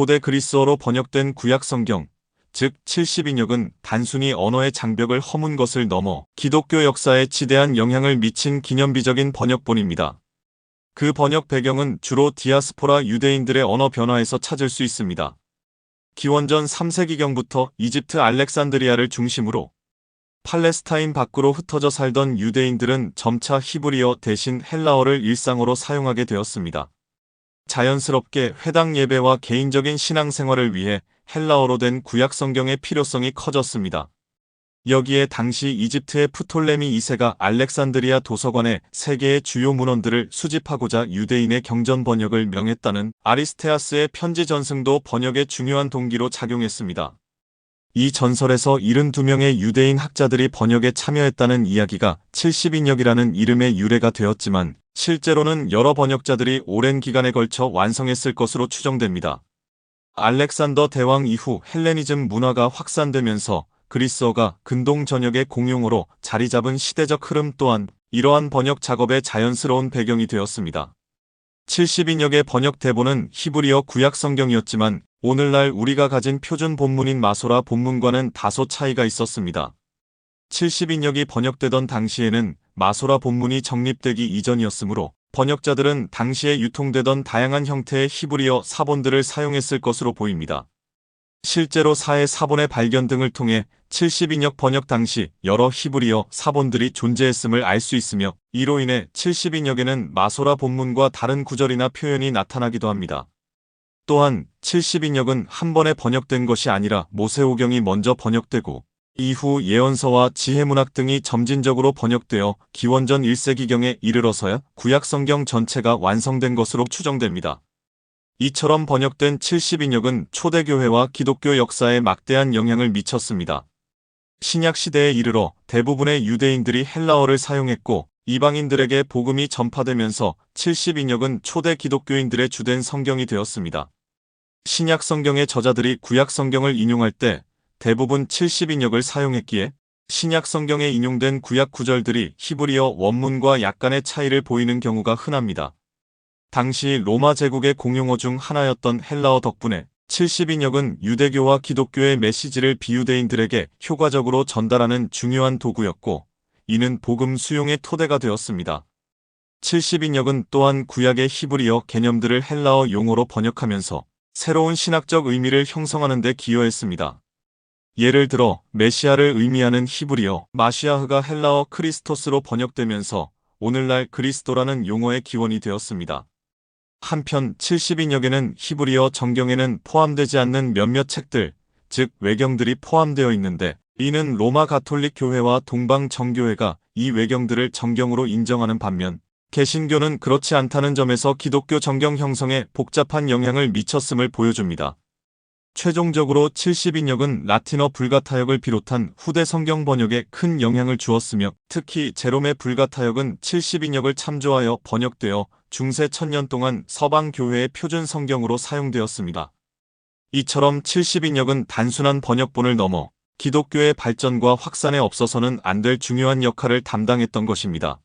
고대 그리스어로 번역된 구약 성경, 즉 70인역은 단순히 언어의 장벽을 허문 것을 넘어 기독교 역사에 지대한 영향을 미친 기념비적인 번역본입니다. 그 번역 배경은 주로 디아스포라 유대인들의 언어 변화에서 찾을 수 있습니다. 기원전 3세기경부터 이집트 알렉산드리아를 중심으로 팔레스타인 밖으로 흩어져 살던 유대인들은 점차 히브리어 대신 헬라어를 일상어로 사용하게 되었습니다. 자연스럽게 회당 예배와 개인적인 신앙생활을 위해 헬라어로 된 구약 성경의 필요성이 커졌습니다. 여기에 당시 이집트의 프톨레미 2세가 알렉산드리아 도서관에 세계의 주요 문헌들을 수집하고자 유대인의 경전 번역을 명했다는 아리스테아스의 편지 전승도 번역의 중요한 동기로 작용했습니다. 이 전설에서 72명의 유대인 학자들이 번역에 참여했다는 이야기가 70인역이라는 이름의 유래가 되었지만 실제로는 여러 번역자들이 오랜 기간에 걸쳐 완성했을 것으로 추정됩니다. 알렉산더 대왕 이후 헬레니즘 문화가 확산되면서 그리스어가 근동 전역의 공용어로 자리 잡은 시대적 흐름 또한 이러한 번역 작업의 자연스러운 배경이 되었습니다. 70인역의 번역 대본은 히브리어 구약 성경이었지만 오늘날 우리가 가진 표준 본문인 마소라 본문과는 다소 차이가 있었습니다. 70인역이 번역되던 당시에는 마소라 본문이 정립되기 이전이었으므로 번역자들은 당시에 유통되던 다양한 형태의 히브리어 사본들을 사용했을 것으로 보입니다. 실제로 사의 사본의 발견 등을 통해 70인역 번역 당시 여러 히브리어 사본들이 존재했음을 알 수 있으며 이로 인해 70인역에는 마소라 본문과 다른 구절이나 표현이 나타나기도 합니다. 또한 70인역은 한 번에 번역된 것이 아니라 모세오경이 먼저 번역되고 이후 예언서와 지혜문학 등이 점진적으로 번역되어 기원전 1세기경에 이르러서야 구약 성경 전체가 완성된 것으로 추정됩니다. 이처럼 번역된 70인역은 초대교회와 기독교 역사에 막대한 영향을 미쳤습니다. 신약 시대에 이르러 대부분의 유대인들이 헬라어를 사용했고 이방인들에게 복음이 전파되면서 70인역은 초대 기독교인들의 주된 성경이 되었습니다. 신약 성경의 저자들이 구약 성경을 인용할 때 대부분 70인역을 사용했기에 신약 성경에 인용된 구약 구절들이 히브리어 원문과 약간의 차이를 보이는 경우가 흔합니다. 당시 로마 제국의 공용어 중 하나였던 헬라어 덕분에 70인역은 유대교와 기독교의 메시지를 비유대인들에게 효과적으로 전달하는 중요한 도구였고 이는 복음 수용의 토대가 되었습니다. 70인역은 또한 구약의 히브리어 개념들을 헬라어 용어로 번역하면서 새로운 신학적 의미를 형성하는 데 기여했습니다. 예를 들어 메시아를 의미하는 히브리어 마시아흐가 헬라어 크리스토스로 번역되면서 오늘날 그리스도라는 용어의 기원이 되었습니다. 한편 70인역에는 히브리어 정경에는 포함되지 않는 몇몇 책들, 즉 외경들이 포함되어 있는데 이는 로마 가톨릭 교회와 동방 정교회가 이 외경들을 정경으로 인정하는 반면 개신교는 그렇지 않다는 점에서 기독교 정경 형성에 복잡한 영향을 미쳤음을 보여줍니다. 최종적으로 70인역은 라틴어 불가타역을 비롯한 후대 성경 번역에 큰 영향을 주었으며 특히 제롬의 불가타역은 70인역을 참조하여 번역되어 중세 천년 동안 서방 교회의 표준 성경으로 사용되었습니다. 이처럼 70인역은 단순한 번역본을 넘어 기독교의 발전과 확산에 없어서는 안 될 중요한 역할을 담당했던 것입니다.